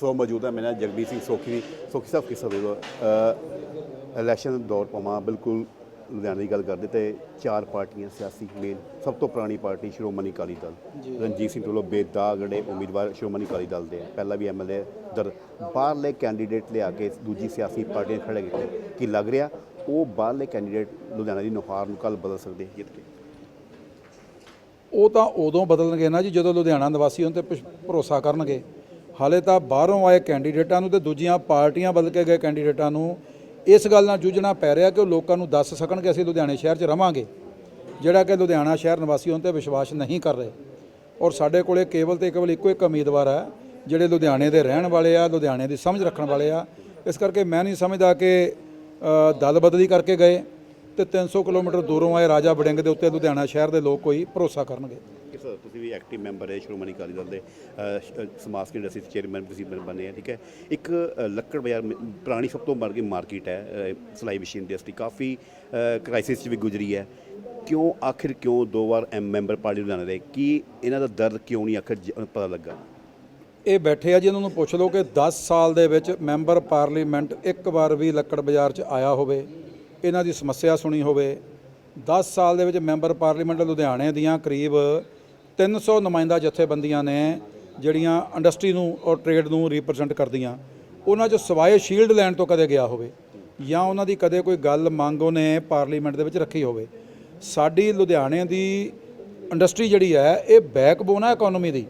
ਸੋ ਮੌਜੂਦ ਹੈ ਮੇਰੇ ਜਗਬੀਰ ਸਿੰਘ ਸੋਖੀ ਸੋਖੀ ਸਾਹਿਬ ਕਿਸ ਦੇ ਇਲੈਕਸ਼ਨ ਦੌਰ ਪਵਾਂ ਬਿਲਕੁਲ ਲੁਧਿਆਣਾ ਦੀ ਗੱਲ ਕਰਦੇ ਤੇ ਚਾਰ ਪਾਰਟੀਆਂ ਸਿਆਸੀ ਮੇਨ ਸਭ ਤੋਂ ਪੁਰਾਣੀ ਪਾਰਟੀ ਸ਼੍ਰੋਮਣੀ ਅਕਾਲੀ ਦਲ। ਰਣਜੀਤ ਸਿੰਘ ਢੋਲੋ ਬੇਦਾਗ ਜਿਹੜੇ ਉਮੀਦਵਾਰ ਸ਼੍ਰੋਮਣੀ ਅਕਾਲੀ ਦਲ ਦੇ ਪਹਿਲਾਂ ਵੀ ਐਮਐਲਏ ਦਰ ਬਾਹਰਲੇ ਕੈਂਡੀਡੇਟ ਲਿਆ ਕੇ ਦੂਜੀ ਸਿਆਸੀ ਪਾਰਟੀਆਂ ਖੜੇ ਕੀਤੇ। ਕੀ ਲੱਗ ਰਿਹਾ? ਉਹ ਬਾਹਰਲੇ ਕੈਂਡੀਡੇਟ ਲੁਧਿਆਣਾ ਦੀ ਨੁਹਾਰ ਨੂੰ ਕੱਲ ਬਦਲ ਸਕਦੇ ਜਿੱਤ ਕੇ। ਉਹ ਤਾਂ ਉਦੋਂ ਬਦਲਣਗੇ ਨਾ ਜੀ ਜਦੋਂ ਲੁਧਿਆਣਾ ਨਿਵਾਸੀ ਉਹਨਾਂ ਤੇ ਭਰੋਸਾ ਕਰਨਗੇ। ਹਾਲੇ ਤਾਂ ਬਾਹਰੋਂ ਆਏ ਕੈਂਡੀਡੇਟਾਂ ਨੂੰ ਤੇ ਦੂਜੀਆਂ ਪਾਰਟੀਆਂ ਬਦਲ ਕੇ ਗਏ ਕੈਂਡੀਡੇਟਾਂ ਨੂੰ, ਇਸ ਗੱਲ ਨਾਲ ਜੂਝਣਾ ਪੈ ਰਿਹਾ ਕਿ ਉਹ ਲੋਕਾਂ ਨੂੰ ਦੱਸ ਸਕਣ ਕਿ ਅਸੀਂ ਲੁਧਿਆਣੇ ਸ਼ਹਿਰ 'ਚ ਰਵਾਂਗੇ, ਜਿਹੜਾ ਕਿ ਲੁਧਿਆਣਾ ਸ਼ਹਿਰ ਨਿਵਾਸੀ ਉਹਨਾਂ ਤੇ ਵਿਸ਼ਵਾਸ ਨਹੀਂ ਕਰ ਰਹੇ। ਔਰ ਸਾਡੇ ਕੋਲੇ ਕੇਵਲ ਤੇ ਕੇਵਲ ਇੱਕੋ ਇੱਕ ਉਮੀਦਵਾਰ ਆ, ਜਿਹੜੇ ਲੁਧਿਆਣੇ ਦੇ ਰਹਿਣ ਵਾਲੇ ਆ, ਲੁਧਿਆਣੇ ਦੀ ਸਮਝ ਰੱਖਣ ਵਾਲੇ ਆ। ਇਸ ਕਰਕੇ ਮੈਂ ਨਹੀਂ ਸਮਝਦਾ ਕਿ ਦਲ ਬਦਲੀ ਕਰਕੇ ਗਏ। ਤੇ 300 ਕਿਲੋਮੀਟਰ ਦੂਰੋਂ ਆਏ ਰਾਜਾ ਵੜਿੰਗ ਦੇ ਉੱਤੇ ਲੁਧਿਆਣਾ ਸ਼ਹਿਰ ਦੇ ਲੋਕ ਕੋਈ ਭਰੋਸਾ ਕਰਨਗੇ। ਤੁਸੀਂ ਵੀ ਐਕਟਿਵ ਮੈਂਬਰ ਹੈ ਸ਼੍ਰੋਮਣੀ ਅਕਾਲੀ ਦਲ ਦੇ ਸਮਾਜ ਕੇ ਇੰਡਸਟਰੀ ਚੇਅਰਮੈਨ ਤੁਸੀਂ ਬਣ- ਆ ਠੀਕ ਹੈ? ਇੱਕ ਲੱਕੜ ਬਾਜ਼ਾਰ ਪੁਰਾਣੀ ਸਭ ਤੋਂ ਮਰਗੀ ਮਾਰਕੀਟ ਹੈ ਸਿਲਾਈ ਮਸ਼ੀਨ ਇੰਡਸਟਰੀ ਕਾਫੀ ਕ੍ਰਾਈਸਿਸ ਚ ਵੀ ਗੁਜ਼ਰੀ ਹੈ। ਕਿਉਂ ਆਖਿਰ ਕਿਉਂ ਦੋ ਵਾਰ ਐਮ ਮੈਂਬਰ ਪਾਰਟੀ ਲੁਧਿਆਣਾ ਦੇ? ਕੀ ਇਹਨਾਂ ਦਾ ਦਰਦ ਕਿਉਂ ਨਹੀਂ ਆਖਿਰ ਪਤਾ ਲੱਗਾ? ਇਹ ਬੈਠੇ ਆ ਜੀ ਇਹਨਾਂ ਨੂੰ ਪੁੱਛ ਲਓ ਕਿ 10 ਸਾਲ ਦੇ ਵਿੱਚ ਮੈਂਬਰ ਪਾਰਲੀਮੈਂਟ ਇੱਕ ਵਾਰ ਵੀ ਲੱਕੜ ਬਾਜ਼ਾਰ 'ਚ ਆਇਆ ਹੋਵੇ। ਇਹਨਾਂ ਦੀ ਸਮੱਸਿਆ ਸੁਣੀ ਹੋਵੇ 10 ਸਾਲ ਦੇ ਵਿੱਚ ਮੈਂਬਰ ਪਾਰਲੀਮੈਂਟ ਲੁਧਿਆਣੇ ਦੀਆਂ ਕਰੀਬ 300 ਨੁਮਾਇੰਦਾ ਜਥੇਬੰਦੀਆਂ ਨੇ ਜਿਹੜੀਆਂ ਇੰਡਸਟਰੀ ਨੂੰ ਔਰ ਟ੍ਰੇਡ ਨੂੰ ਰਿਪਰੈਜ਼ੈਂਟ ਕਰਦੀਆਂ, ਉਹਨਾਂ 'ਚ ਸਵਾਏ ਸ਼ੀਲਡ ਲੈਣ ਤੋਂ ਕਦੇ ਗਿਆ ਹੋਵੇ ਜਾਂ ਉਹਨਾਂ ਦੀ ਕਦੇ ਕੋਈ ਗੱਲ ਮੰਗ ਉਹਨੇ ਪਾਰਲੀਮੈਂਟ ਦੇ ਵਿੱਚ ਰੱਖੀ ਹੋਵੇ, ਸਾਡੀ ਲੁਧਿਆਣੇ ਦੀ ਇੰਡਸਟਰੀ ਜਿਹੜੀ ਹੈ, ਇਹ ਬੈਕਬੋਨ ਹੈ ਇਕਨੋਮੀ ਦੀ।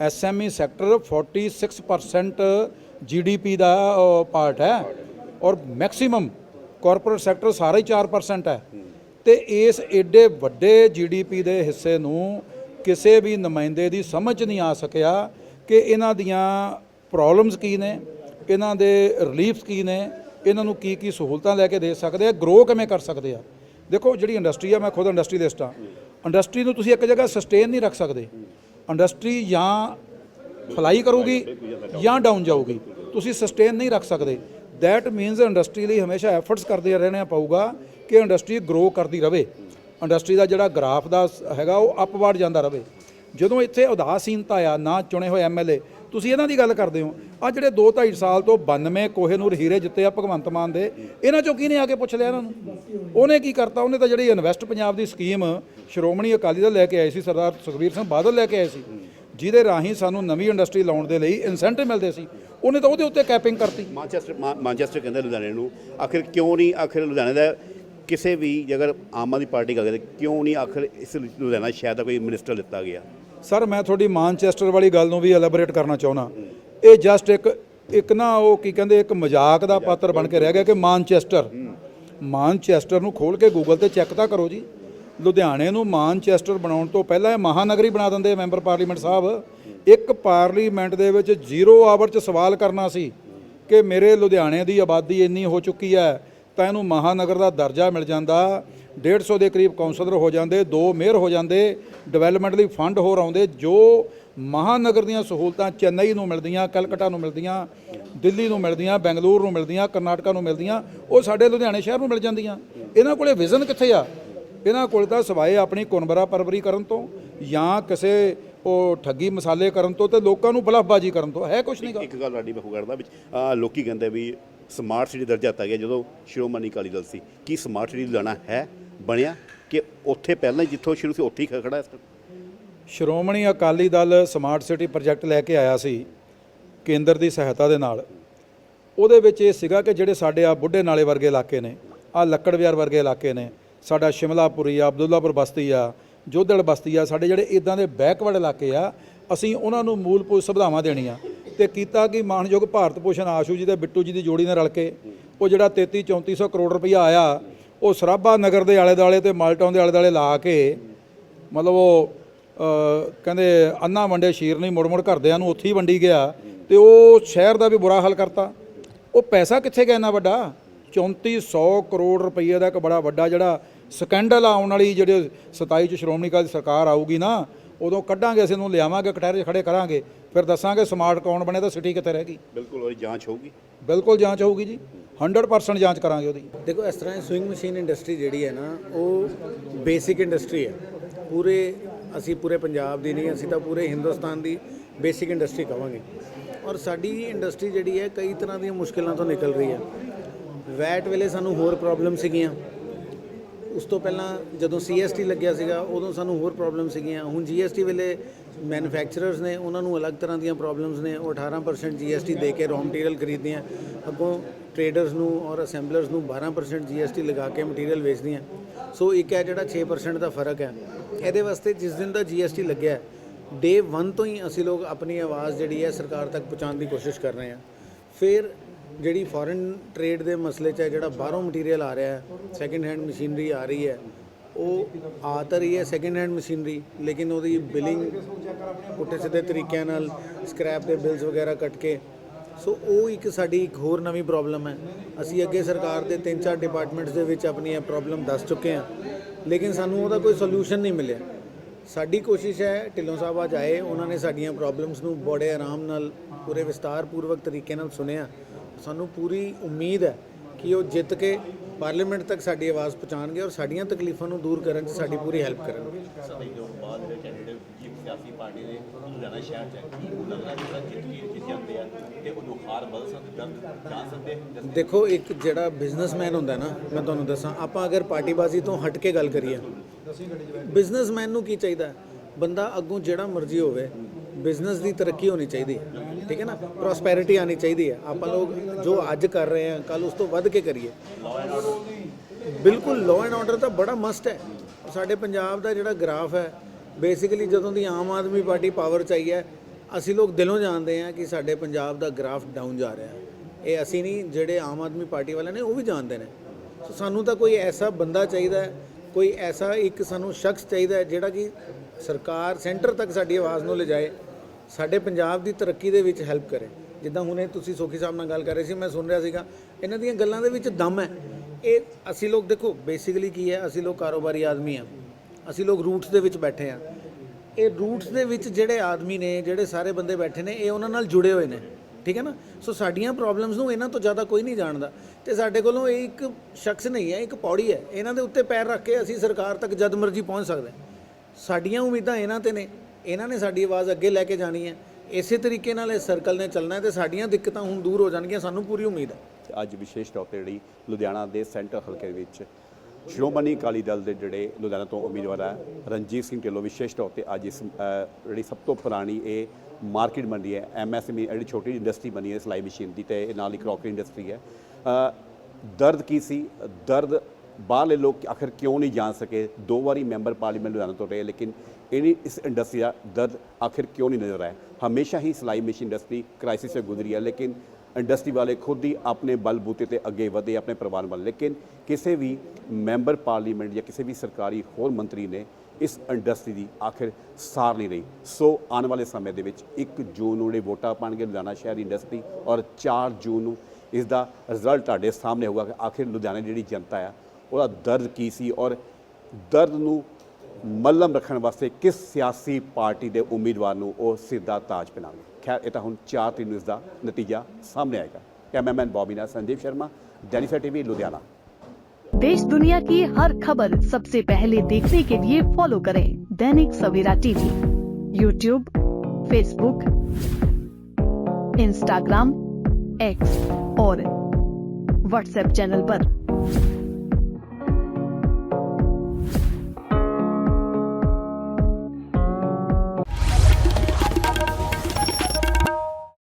ਐਸਐਮਈ ਸੈਕਟਰ 46% ਜੀਡੀਪੀ ਦਾ ਪਾਰਟ ਹੈ ਔਰ ਮੈਕਸਿਮਮ ਕਾਰਪੋਰੇਟ ਸੈਕਟਰ ਸਾਰਾ ਹੀ 4% ਹੈ। ਤੇ ਇਸ ਏਡੇ ਵੱਡੇ ਜੀਡੀਪੀ ਦੇ ਹਿੱਸੇ ਨੂੰ ਕਿਸੇ ਵੀ ਨੁਮਾਇੰਦੇ ਦੀ ਸਮਝ ਨਹੀਂ ਆ ਸਕਿਆ ਕਿ ਇਹਨਾਂ ਦੀਆਂ ਪ੍ਰੋਬਲਮਸ ਕੀ ਨੇ, ਇਹਨਾਂ ਦੇ ਰਿਲੀਫਸ ਕੀ ਨੇ, ਇਹਨਾਂ ਨੂੰ ਕੀ ਕੀ ਸਹੂਲਤਾਂ ਲੈ ਕੇ ਦੇ ਸਕਦੇ ਆ ਗਰੋ ਕਿਵੇਂ ਕਰ ਸਕਦੇ ਆ। ਦੇਖੋ ਜਿਹੜੀ ਇੰਡਸਟਰੀ ਆ, ਮੈਂ ਖੁਦ ਇੰਡਸਟਰੀਲਿਸਟ ਆ। ਇੰਡਸਟਰੀ ਨੂੰ ਤੁਸੀਂ ਇੱਕ ਜਗ੍ਹਾ ਸਸਟੇਨ ਨਹੀਂ ਰੱਖ ਸਕਦੇ। ਇੰਡਸਟਰੀ ਜਾਂ ਫਲਾਈ ਕਰੂਗੀ ਜਾਂ ਡਾਊਨ ਜਾਊਗੀ। ਤੁਸੀਂ ਸਸਟੇਨ ਨਹੀਂ ਰੱਖ ਸਕਦੇ। ਦੈਟ ਮੀਨਸ ਇੰਡਸਟਰੀ ਲਈ ਹਮੇਸ਼ਾ ਐਫਰਟਸ ਕਰਦੇ ਰਹਿਣਾ ਪਊਗਾ ਕਿ ਇੰਡਸਟਰੀ ਗਰੋ ਕਰਦੀ ਰਹੇ ਇੰਡਸਟਰੀ ਦਾ ਜਿਹੜਾ ਗ੍ਰਾਫ ਦਾ ਹੈਗਾ, ਉਹ ਅਪਵਰਡ ਜਾਂਦਾ ਰਹੇ ਜਦੋਂ ਇੱਥੇ ਉਦਾਸੀਨਤਾ ਆ, ਨਾ ਚੁਣੇ ਹੋਏ ਐਮਐਲਏ ਤੁਸੀਂ ਇਹਨਾਂ ਦੀ ਗੱਲ ਕਰਦੇ ਹੋ। ਆ ਜਿਹੜੇ 2 2.5 ਸਾਲ ਤੋਂ 92 ਕੋਹੇਨੂਰ ਹੀਰੇ ਜਿੱਤੇ ਆ ਭਗਵੰਤ ਮਾਨ ਦੇ, ਇਹਨਾਂ ਚੋਂ ਕਿਹਨੇ ਆ ਕੇ ਪੁੱਛ ਲਿਆ ਇਹਨਾਂ ਨੂੰ? ਉਹਨੇ ਕੀ ਕਰਤਾ? ਉਹਨੇ ਤਾਂ ਜਿਹੜੀ ਇਨਵੈਸਟ ਪੰਜਾਬ ਦੀ ਸਕੀਮ ਸ਼੍ਰੋਮਣੀ ਅਕਾਲੀ ਦਲ ਲੈ ਕੇ ਆਏ ਸੀ, ਸਰਦਾਰ ਸੁਖਬੀਰ ਸਿੰਘ ਬਾਦਲ ਲੈ ਕੇ ਆਏ ਸੀ। ਜਿਹਦੇ ਰਾਹੀਂ ਸਾਨੂੰ ਨਵੀਂ ਇੰਡਸਟਰੀ ਲਾਉਣ ਦੇ ਲਈ ਇਨਸੈਂਟਿਵ ਮਿਲਦੇ ਸੀ। ਉਹਨੇ ਤਾਂ ਉਹਦੇ ਉੱਤੇ ਕੈਪਿੰਗ ਕਰਤੀ। ਮਾਂਚੈਸਟਰ ਮਾਂਚੈਸਟਰ ਕਹਿੰਦਾ ਲੁਧਿਆਣੇ ਨੂੰ ਆਖਿਰ ਕਿਉਂ ਨਹੀਂ ਆਖਿਰ ਲੁਧਿਆਣੇ ਦਾ ਕਿਸੇ ਵੀ ਅਗਰ ਆਮ ਆਦਮੀ ਪਾਰਟੀ ਗੱਲ ਕਰੇ ਕਿਉਂ ਨਹੀਂ ਆਖਿਰ ਇਸ ਲੁਧਿਆਣਾ ਸ਼ਹਿਰ ਦਾ ਕੋਈ ਮਿਨਿਸਟਰ ਲਿੱਤਾ ਗਿਆ? ਸਰ ਮੈਂ ਤੁਹਾਡੀ ਮਾਨਚੈਸਟਰ ਵਾਲੀ ਗੱਲ ਨੂੰ ਵੀ ਐਲੈਬੋਰੇਟ ਕਰਨਾ ਚਾਹੁੰਦਾ। ਇਹ ਜਸਟ ਇੱਕ ਇੱਕ ਨਾ ਉਹ ਕੀ ਕਹਿੰਦੇ ਇੱਕ ਮਜ਼ਾਕ ਦਾ ਪਾਤਰ ਬਣ ਕੇ ਰਹਿ ਗਿਆ ਕਿ ਮਾਨਚੈਸਟਰ ਮਾਨਚੈਸਟਰ ਨੂੰ ਖੋਲ ਕੇ ਗੂਗਲ ਤੇ ਚੈੱਕ ਤਾਂ ਕਰੋ ਜੀ। ਲੁਧਿਆਣੇ ਨੂੰ ਮਾਨਚੈਸਟਰ ਬਣਾਉਣ ਤੋਂ ਪਹਿਲਾਂ ਇਹ ਮਹਾਨਗਰੀ ਬਣਾ ਦਿੰਦੇ ਮੈਂਬਰ ਪਾਰਲੀਮੈਂਟ ਸਾਹਿਬ। ਇੱਕ ਪਾਰਲੀਮੈਂਟ ਦੇ ਵਿੱਚ ਜ਼ੀਰੋ ਆਵਰ 'ਚ ਸਵਾਲ ਕਰਨਾ ਸੀ ਕਿ ਮੇਰੇ ਲੁਧਿਆਣੇ ਦੀ ਆਬਾਦੀ ਇੰਨੀ ਹੋ ਚੁੱਕੀ ਹੈ ਤਾਂ ਇਹਨੂੰ ਮਹਾਨਗਰ ਦਾ ਦਰਜਾ ਮਿਲ ਜਾਂਦਾ 150 ਦੇ ਕਰੀਬ ਕਾਉਂਸਲਰ ਹੋ ਜਾਂਦੇ, ਦੋ ਮੇਅਰ ਹੋ ਜਾਂਦੇ, ਡਿਵੈਲਪਮੈਂਟ ਲਈ ਫੰਡ ਹੋਰ ਆਉਂਦੇ, ਜੋ ਮਹਾਨਗਰ ਦੀਆਂ ਸਹੂਲਤਾਂ ਚੇਨਈ ਨੂੰ ਮਿਲਦੀਆਂ, ਕਲਕੱਤਾ ਨੂੰ ਮਿਲਦੀਆਂ, ਦਿੱਲੀ ਨੂੰ ਮਿਲਦੀਆਂ, ਬੈਂਗਲੁਰੂ ਨੂੰ ਮਿਲਦੀਆਂ, ਕਰਨਾਟਕਾ ਨੂੰ ਮਿਲਦੀਆਂ, ਉਹ ਸਾਡੇ ਲੁਧਿਆਣੇ ਸ਼ਹਿਰ ਨੂੰ ਮਿਲ ਜਾਂਦੀਆਂ। ਇਹਨਾਂ ਕੋਲੇ ਵਿਜ਼ਨ ਕਿੱਥੇ ਆ? ਇਹਨਾਂ ਕੋਲ ਤਾਂ ਸਵਾਏ ਆਪਣੀ ਕੁਨਬਰਾ ਪਰਵਰੀ ਕਰਨ ਤੋਂ ਜਾਂ ਕਿਸੇ ਉਹ ਠੱਗੀ ਮਸਾਲੇ ਕਰਨ ਤੋਂ ਤੇ ਲੋਕਾਂ ਨੂੰ ਬਲਫਬਾਜੀ ਕਰਨ ਤੋਂ ਹੈ ਕੁਛ ਨਹੀਂ ਇੱਕ ਗੱਲ ਸਾਡੀ ਮੈਂ ਕਰਦਾ ਵਿੱਚ ਆਹ ਲੋਕੀ ਕਹਿੰਦੇ ਵੀ ਸਮਾਰਟ ਸਿਟੀ ਦਰਜਾ ਦਿੱਤਾ ਗਿਆ ਜਦੋਂ ਸ਼੍ਰੋਮਣੀ ਅਕਾਲੀ ਦਲ ਸੀ। ਕੀ ਸਮਾਰਟ ਸਿਟੀ ਲੈਣਾ ਹੈ ਬਣਿਆ ਕਿ ਉੱਥੇ ਪਹਿਲਾਂ ਹੀ ਜਿੱਥੋਂ ਸ਼ੁਰੂ ਸੀ ਉੱਥੇ ਹੀ ਖੜਾ ਇਸ time? Shiromani Akali Dal smart city project ਲੈ ਕੇ ਆਇਆ ਸੀ ਕੇਂਦਰ ਦੀ ਸਹਾਇਤਾ ਦੇ ਨਾਲ। ਉਹਦੇ ਵਿੱਚ ਇਹ ਸੀਗਾ ਕਿ ਜਿਹੜੇ ਸਾਡੇ ਆ ਬੁੱਢੇ ਨਾਲੇ ਵਰਗੇ ਇਲਾਕੇ ਨੇ ਆ ਲੱਕੜ ਵਿਆਰ ਵਰਗੇ ਇਲਾਕੇ ਨੇ ਸਾਡਾ ਸ਼ਿਮਲਾਪੁਰੀ ਆ ਅਬਦੁੱਲਾਪੁਰ ਬਸਤੀ ਆ ਜੋਧੜ ਬਸਤੀ ਆ, ਸਾਡੇ ਜਿਹੜੇ ਇਦਾਂ ਦੇ ਬੈਕਵਰਡ ਇਲਾਕੇ ਆ, ਅਸੀਂ ਉਹਨਾਂ ਨੂੰ ਮੂਲਭੂਤ ਸੁਵਿਧਾਵਾਂ ਦੇਣੀਆਂ। ਤੇ ਕੀਤਾ ਕਿ ਮਾਨਯੋਗ ਭਾਰਤ ਭੂਸ਼ਣ ਆਸ਼ੂ ਜੀ ਤੇ ਬਿੱਟੂ ਜੀ ਦੀ ਜੋੜੀ ਨਾਲ ਰਲ ਕੇ ਉਹ ਜਿਹੜਾ 33 3400 ਕਰੋੜ ਰੁਪਈਆ ਆਇਆ, ਉਹ ਸਰਾਭਾ ਨਗਰ ਦੇ ਆਲੇ ਦੁਆਲੇ ਤੇ ਮਾਲਟਾਊਨ ਦੇ ਆਲੇ ਦੁਆਲੇ ਲਾ ਕੇ, ਮਤਲਬ ਉਹ ਕਹਿੰਦੇ ਅੰਨਾ ਵੰਡੇ ਸ਼ੀਰ ਨਹੀਂ ਮੁੜ ਮੁੜ ਘਰਦਿਆਂ ਨੂੰ ਉੱਥੇ ਹੀ ਵੰਡੀ ਗਿਆ ਤੇ ਉਹ ਸ਼ਹਿਰ ਦਾ ਵੀ ਬੁਰਾ ਹਾਲ ਕਰਤਾ। ਉਹ ਪੈਸਾ ਕਿੱਥੇ ਗਿਆ ਇੰਨਾ ਵੱਡਾ? 3400 ਕਰੋੜ ਰੁਪਏ ਦਾ ਇੱਕ ਬੜਾ ਵੱਡਾ ਜਿਹੜਾ ਸਕੈਂਡਲ ਆਉਣ ਵਾਲੀ ਜਿਹੜੇ 27 ਚ ਸ਼੍ਰੋਮਣੀ ਅਕਾਲੀ ਸਰਕਾਰ ਆਊਗੀ ਨਾ ਉਦੋਂ ਕੱਢਾਂਗੇ ਅਸੀਂ ਉਹਨੂੰ ਲਿਆਵਾਂਗੇ ਕਟਹਿਰੇ 'ਚ ਖੜੇ ਕਰਾਂਗੇ ਫਿਰ ਦੱਸਾਂਗੇ ਸਮਾਰਟ ਕੌਣ ਬਣੇ ਤਾਂ ਸਿਟੀ ਕਿੱਥੇ ਰਹਿ ਗਈ ਬਿਲਕੁਲ ਉਹਦੀ ਜਾਂਚ ਹੋਊਗੀ। ਬਿਲਕੁਲ ਜਾਂਚ ਹੋਊਗੀ ਜੀ 100% ਜਾਂਚ ਕਰਾਂਗੇ ਉਹਦੀ। ਦੇਖੋ ਇਸ ਤਰ੍ਹਾਂ ਸਵਿੰਗ ਮਸ਼ੀਨ ਇੰਡਸਟਰੀ ਜਿਹੜੀ ਹੈ ਨਾ ਉਹ ਬੇਸਿਕ ਇੰਡਸਟਰੀ ਹੈ। ਪੂਰੇ ਅਸੀਂ ਪੂਰੇ ਪੰਜਾਬ ਦੀ ਨਹੀਂ ਅਸੀਂ ਤਾਂ ਪੂਰੇ ਹਿੰਦੁਸਤਾਨ ਦੀ ਬੇਸਿਕ ਇੰਡਸਟਰੀ ਕਵਾਂਗੇ। ਔਰ ਸਾਡੀ ਇੰਡਸਟਰੀ ਜਿਹੜੀ ਹੈ ਕਈ ਤਰ੍ਹਾਂ ਦੀਆਂ ਮੁਸ਼ਕਿਲਾਂ ਤੋਂ ਨਿਕਲ ਰਹੀ ਹੈ। ਵੈਟ ਵੇਲੇ ਸਾਨੂੰ ਹੋਰ ਪ੍ਰੋਬਲਮ ਸੀਗੀਆਂ। ਉਸ ਤੋਂ ਪਹਿਲਾਂ ਜਦੋਂ CST ਲੱਗਿਆ ਸੀਗਾ, ਉਦੋਂ ਸਾਨੂੰ ਹੋਰ ਪ੍ਰੋਬਲਮ ਸੀਗੀਆਂ। ਹੁਣ GST ਵੇਲੇ ਮੈਨੂਫੈਕਚਰਰਸ ਨੇ ਉਹਨਾਂ ਨੂੰ ਅਲੱਗ ਤਰ੍ਹਾਂ ਦੀਆਂ ਪ੍ਰੋਬਲਮਸ ਨੇ। ਉਹ 18% GST ਦੇ ਕੇ ਰॉ ਮਟੀਰੀਅਲ ਖਰੀਦਦੀਆਂ। ਅੱਗੋਂ ਟ੍ਰੇਡਰਸ ਨੂੰ ਔਰ ਅਸੈਂਬਲਰਸ ਨੂੰ 12% GST ਲਗਾ ਕੇ ਮਟੀਰੀਅਲ ਵੇਚਦੇ ਵੇਚਦੀਆਂ। ਸੋ ਇੱਕ ਹੈ ਜਿਹੜਾ 6% ਦਾ ਫ਼ਰਕ ਹੈ। ਇਹਦੇ ਵਾਸਤੇ ਜਿਸ ਦਿਨ ਦਾ GST ਲੱਗਿਆ ਡੇ 1 ਤੋਂ ਹੀ ਅਸੀਂ ਲੋਕ ਆਪਣੀ ਆਵਾਜ਼ ਜਿਹੜੀ ਹੈ ਸਰਕਾਰ ਤੱਕ ਪਹੁੰਚਾਉਣ ਦੀ ਕੋਸ਼ਿਸ਼ ਕਰ ਰਹੇ ਹਾਂ। ਫਿਰ ਜਿਹੜੀ ਫੋਰਨ ਟ੍ਰੇਡ ਦੇ ਮਸਲੇ 'ਚ ਹੈ, ਜਿਹੜਾ ਬਾਹਰੋਂ ਮਟੀਰੀਅਲ ਆ ਰਿਹਾ ਹੈ ਸੈਕਿੰਡ ਹੈਂਡ ਮਸ਼ੀਨਰੀ ਆ ਰਹੀ ਹੈ, ਉਹ ਆ ਤਾਂ ਰਹੀ ਹੈ ਸੈਕਿੰਡ ਹੈਂਡ ਮਸ਼ੀਨਰੀ ਲੇਕਿਨ ਉਹਦੀ ਬਿਲਿੰਗ ਪੁੱਠੇ ਸਿੱਧੇ ਤਰੀਕਿਆਂ ਨਾਲ ਸਕ੍ਰੈਪ ਦੇ ਬਿਲਸ ਵਗੈਰਾ ਕੱਟ ਕੇ, ਸੋ ਉਹ ਇੱਕ ਸਾਡੀ ਇੱਕ ਹੋਰ ਨਵੀਂ ਪ੍ਰੋਬਲਮ ਹੈ। ਅਸੀਂ ਅੱਗੇ ਸਰਕਾਰ ਦੇ ਤਿੰਨ ਚਾਰ ਡਿਪਾਰਟਮੈਂਟਸ ਦੇ ਵਿੱਚ ਆਪਣੀ ਇਹ ਪ੍ਰੋਬਲਮ ਦੱਸ ਚੁੱਕੇ ਹਾਂ, ਲੇਕਿਨ ਸਾਨੂੰ ਉਹਦਾ ਕੋਈ ਸੋਲੂਸ਼ਨ ਨਹੀਂ ਮਿਲਿਆ। ਸਾਡੀ ਕੋਸ਼ਿਸ਼ ਹੈ, ਢਿੱਲੋਂ ਸਾਹਿਬ ਅੱਜ ਆਏ, ਉਹਨਾਂ ਨੇ ਸਾਡੀਆਂ ਪ੍ਰੋਬਲਮਸ ਨੂੰ ਬੜੇ ਆਰਾਮ ਨਾਲ, ਪੂਰੇ ਵਿਸਤਾਰਪੂਰਵਕ ਤਰੀਕੇ ਨਾਲ ਸੁਣਿਆ। ਸਾਨੂੰ ਪੂਰੀ ਉਮੀਦ ਹੈ ਕਿ ਉਹ ਜਿੱਤ ਕੇ ਪਾਰਲੀਮੈਂਟ ਤੱਕ ਸਾਡੀ ਆਵਾਜ਼ ਪਹੁੰਚਾਉਣਗੇ ਔਰ ਸਾਡੀਆਂ ਤਕਲੀਫਾਂ ਨੂੰ ਦੂਰ ਕਰਨ 'ਚ ਸਾਡੀ ਪੂਰੀ ਹੈਲਪ ਕਰਨਗੇ ਸਭੇ ਤੋਂ ਬਾਅਦ ਦੇ ਕੈਂਡੀਡੇਟ ਇੱਕ ਸਿਆਸੀ ਪਾਰਟੀ ਦੇ ਲੁਧਿਆਣਾ ਸ਼ਹਿਰ ਚ ਹੈ ਕੀ ਉਹ ਲੱਗਦਾ ਜਿਹੜਾ ਜਿੱਤ ਕੇ ਜਿੱਤ ਜਾਂਦੇ ਆ ਤੇ ਉਹ ਹਾਰ ਬਦਲ ਸਕਦੇ ਦਰਦ ਜਾਣ ਸਕਦੇ ਆ? ਦੇਖੋ ਇੱਕ ਜਿਹੜਾ ਬਿਜ਼ਨਸਮੈਨ ਹੁੰਦਾ ਨਾ ਮੈਂ ਤੁਹਾਨੂੰ ਦੱਸਾਂ ਆਪਾਂ ਅਗਰ ਪਾਰਟੀਬਾਜ਼ੀ ਤੋਂ ਹਟ ਕੇ ਗੱਲ ਕਰੀਏ ਬਿਜ਼ਨਸਮੈਨ ਨੂੰ ਕੀ ਚਾਹੀਦਾ? ਬੰਦਾ ਅੱਗੋਂ ਜਿਹੜਾ ਮਰਜ਼ੀ ਹੋਵੇ ਬਿਜ਼ਨਸ ਦੀ ਤਰੱਕੀ ਹੋਣੀ ਚਾਹੀਦੀ ਹੈ ਠੀਕ ਹੈ ਨਾ? ਪ੍ਰੋਸਪੈਰਿਟੀ ਆਣੀ ਚਾਹੀਦੀ ਹੈ। ਆਪਾਂ ਲੋਕ ਜੋ ਅੱਜ ਕਰ ਰਹੇ ਹਾਂ ਕੱਲ ਉਸ ਤੋਂ ਵੱਧ ਕੇ ਕਰੀਏ। ਬਿਲਕੁਲ ਲਾਅ ਐਂਡ ਆਰਡਰ ਤਾਂ ਬੜਾ ਮਸਟ ਹੈ। ਸਾਡੇ ਪੰਜਾਬ ਦਾ ਜਿਹੜਾ ਗ੍ਰਾਫ ਹੈ ਬੇਸਿਕਲੀ ਜਦੋਂ ਦੀ ਆਮ ਆਦਮੀ ਪਾਰਟੀ ਪਾਵਰ ਚ ਆਈ ਹੈ, ਅਸੀਂ ਲੋਕ ਦਿਲੋਂ ਜਾਣਦੇ ਹਾਂ ਕਿ ਸਾਡੇ ਪੰਜਾਬ ਦਾ ਗ੍ਰਾਫ ਡਾਊਨ ਜਾ ਰਿਹਾ ਹੈ। ਇਹ ਅਸੀਂ ਨਹੀਂ, ਜਿਹੜੇ ਆਮ ਆਦਮੀ ਪਾਰਟੀ ਵਾਲੇ ਨੇ, ਉਹ ਵੀ ਜਾਣਦੇ ਨੇ। ਸੋ ਸਾਨੂੰ ਤਾਂ ਕੋਈ ਐਸਾ ਬੰਦਾ ਚਾਹੀਦਾ ਹੈ, ਕੋਈ ਐਸਾ ਇੱਕ ਸਾਨੂੰ ਸ਼ਖਸ ਚਾਹੀਦਾ ਹੈ, ਜਿਹੜਾ ਕਿ ਸਰਕਾਰ ਸੈਂਟਰ ਤੱਕ ਸਾਡੀ ਆਵਾਜ਼ ਨੂੰ ਲਿਜਾਏ। ਸਾਡੇ ਪੰਜਾਬ ਦੀ ਤਰੱਕੀ ਦੇ ਵਿੱਚ ਹੈਲਪ ਕਰੇ। ਜਿੱਦਾਂ ਹੁਣੇ ਤੁਸੀਂ ਸੋਖੀ ਸਾਹਿਬ ਨਾਲ ਗੱਲ ਕਰ ਰਹੇ ਸੀ, ਮੈਂ ਸੁਣ ਰਿਹਾ ਸੀਗਾ, ਇਹਨਾਂ ਦੀਆਂ ਗੱਲਾਂ ਦੇ ਵਿੱਚ ਦਮ ਹੈ। ਇਹ ਅਸੀਂ ਲੋਕ ਦੇਖੋ ਬੇਸਿਕਲੀ ਕੀ ਹੈ, ਅਸੀਂ ਲੋਕ ਕਾਰੋਬਾਰੀ ਆਦਮੀ ਆ ਅਸੀਂ ਲੋਕ ਰੂਟਸ ਦੇ ਵਿੱਚ ਬੈਠੇ ਆ ਇਹ ਰੂਟਸ ਦੇ ਵਿੱਚ ਜਿਹੜੇ ਆਦਮੀ ਨੇ, ਜਿਹੜੇ ਸਾਰੇ ਬੰਦੇ ਬੈਠੇ ਨੇ, ਇਹ ਉਹਨਾਂ ਨਾਲ ਜੁੜੇ ਹੋਏ ਨੇ। ਠੀਕ ਹੈ ਨਾ? ਸੋ ਸਾਡੀਆਂ ਪ੍ਰੋਬਲਮਸ ਨੂੰ ਇਹਨਾਂ ਤੋਂ ਜ਼ਿਆਦਾ ਕੋਈ ਨਹੀਂ ਜਾਣਦਾ। ਤੇ ਸਾਡੇ ਕੋਲੋਂ ਇਹ ਇੱਕ ਸ਼ਖਸ ਨਹੀਂ ਹੈ, ਇੱਕ ਪੌੜੀ ਹੈ। ਇਹਨਾਂ ਦੇ ਉੱਤੇ ਪੈਰ ਰੱਖ ਕੇ ਅਸੀਂ ਸਰਕਾਰ ਤੱਕ ਜਦ ਮਰਜ਼ੀ ਪਹੁੰਚ ਸਕਦੇ ਸਾਡੀਆਂ ਉਮੀਦਾਂ ਇਹਨਾਂ ਤੇ ਨੇ। ਇਹਨਾਂ ਨੇ ਸਾਡੀ ਆਵਾਜ਼ ਅੱਗੇ ਲੈ ਕੇ ਜਾਣੀ ਹੈ। ਇਸੇ ਤਰੀਕੇ ਨਾਲ ਇਸ ਸਰਕਲ ਨੇ ਚੱਲਣਾ ਹੈ ਤੇ ਸਾਡੀਆਂ ਦਿੱਕਤਾਂ ਹੁਣ ਦੂਰ ਹੋ ਜਾਣਗੀਆਂ, ਸਾਨੂੰ ਪੂਰੀ ਉਮੀਦ ਹੈ। ਅੱਜ ਵਿਸ਼ੇਸ਼ ਤੌਰ ਤੇ ਜਿਹੜੀ ਲੁਧਿਆਣਾ ਦੇ ਸੈਂਟਰ ਹਲਕੇ ਵਿੱਚ ਸ਼੍ਰੋਮਣੀ ਅਕਾਲੀ ਦਲ ਦੇ ਜਿਹੜੇ ਲੁਧਿਆਣਾ ਤੋਂ ਉਮੀਦਵਾਰ ਹੈ ਰਣਜੀਤ ਸਿੰਘ ਢਿੱਲੋਂ ਵਿਸ਼ੇਸ਼ ਤੌਰ ਤੇ ਅੱਜ ਇਸ ਜਿਹੜੀ ਸਭ ਤੋਂ ਪੁਰਾਣੀ ਇਹ ਮਾਰਕੀਟ ਮੰਡੀ ਹੈ, ਐਮਐਸਐਮਈ ਜਿਹੜੀ ਛੋਟੀ ਇੰਡਸਟਰੀ ਬਣੀ ਹੈ, ਸਿਲਾਈ ਮਸ਼ੀਨ ਦੀ ਤੇ ਨਾਲ ਹੀ ਕਰੋਕਰੀ ਇੰਡਸਟਰੀ ਹੈ। ਦਰਦ ਕੀ ਸੀ? ਦਰਦ ਬਾਹਰਲੇ ਲੋਕ ਆਖਰ ਕਿਉਂ ਨਹੀਂ ਜਾਣ ਸਕੇ? ਦੋ ਵਾਰੀ ਮੈਂਬਰ ਪਾਰਲੀਮੈਂਟ ਲੁਧਿਆਣਾ ਤੋਂ ਰਹੇ, ਲੇਕਿਨ ਇਹਨੀ ਇਸ ਇੰਡਸਟਰੀ ਦਾ ਦਰਦ ਆਖਿਰ ਕਿਉਂ ਨਹੀਂ ਨਜ਼ਰ ਆਇਆ? ਹਮੇਸ਼ਾ ਹੀ ਸਿਲਾਈ ਮਸ਼ੀਨ ਇੰਡਸਟਰੀ ਕ੍ਰਾਈਸਿਸ ਸੇ ਗੁਜ਼ਰੀ ਹੈ, ਲੇਕਿਨ ਇੰਡਸਟਰੀ ਵਾਲੇ ਖੁਦ ਹੀ ਆਪਣੇ ਬਲਬੂਤੇ ਤੇ ਅੱਗੇ ਵਧੇ, ਆਪਣੇ ਪਰਿਵਾਰ ਵੱਲ ਲੇਕਿਨ ਕਿਸੇ ਵੀ ਮੈਂਬਰ ਪਾਰਲੀਮੈਂਟ ਜਾਂ ਕਿਸੇ ਵੀ ਸਰਕਾਰੀ ਹੋਰ ਮੰਤਰੀ ਨੇ ਇਸ ਇੰਡਸਟਰੀ ਦੀ ਆਖਿਰ ਸਾਰ ਨਹੀਂ ਰਹੀ। ਸੋ ਆਉਣ ਵਾਲੇ ਸਮੇਂ ਦੇ ਵਿੱਚ 1 ਜੂਨ ਨੂੰ ਜਿਹੜੇ ਵੋਟਾਂ ਪਾਣਗੇ ਲੁਧਿਆਣਾ ਸ਼ਹਿਰ ਇੰਡਸਟਰੀ ਔਰ 4 ਜੂਨ ਨੂੰ ਇਸ ਦਾ ਰਿਜ਼ਲਟ ਤੁਹਾਡੇ ਸਾਹਮਣੇ ਹੋਊਗਾ। ਕਿ ਆਖਿਰ ਲੁਧਿਆਣੇ ਦੀ ਜਿਹੜੀ ਜਨਤਾ ਆ ਉਹਦਾ ਦਰਦ ਕੀ ਸੀ ਔਰ ਦਰਦ ਨੂੰ ਮੱਲਮ ਰੱਖਣ ਵਾਸਤੇ ਕਿਸ ਸਿਆਸੀ ਪਾਰਟੀ ਦੇ ਉਮੀਦਵਾਰ ਨੂੰ ਉਹ ਸਿੱਧਾ ਤਾਜ ਪਹਿਨਾਵੇ ਖੈਰ, ਇਹ ਤਾਂ ਹੁਣ 4 ਤਰੀਕ ਨੂੰ ਦਾ ਨਤੀਜਾ ਸਾਹਮਣੇ ਆਏਗਾ। ਕੈਮਰਾਮੈਨ ਬੌਬੀ ਸੰਦੀਪ ਸ਼ਰਮਾ ਡੈਨੀਸਾ ਟੀवी ਲੁਧਿਆਣਾ। देश दुनिया की हर खबर सबसे पहले देखने के लिए फॉलो करें Dainik Savera TV YouTube Facebook Instagram X और व्हाट्सएप चैनल पर।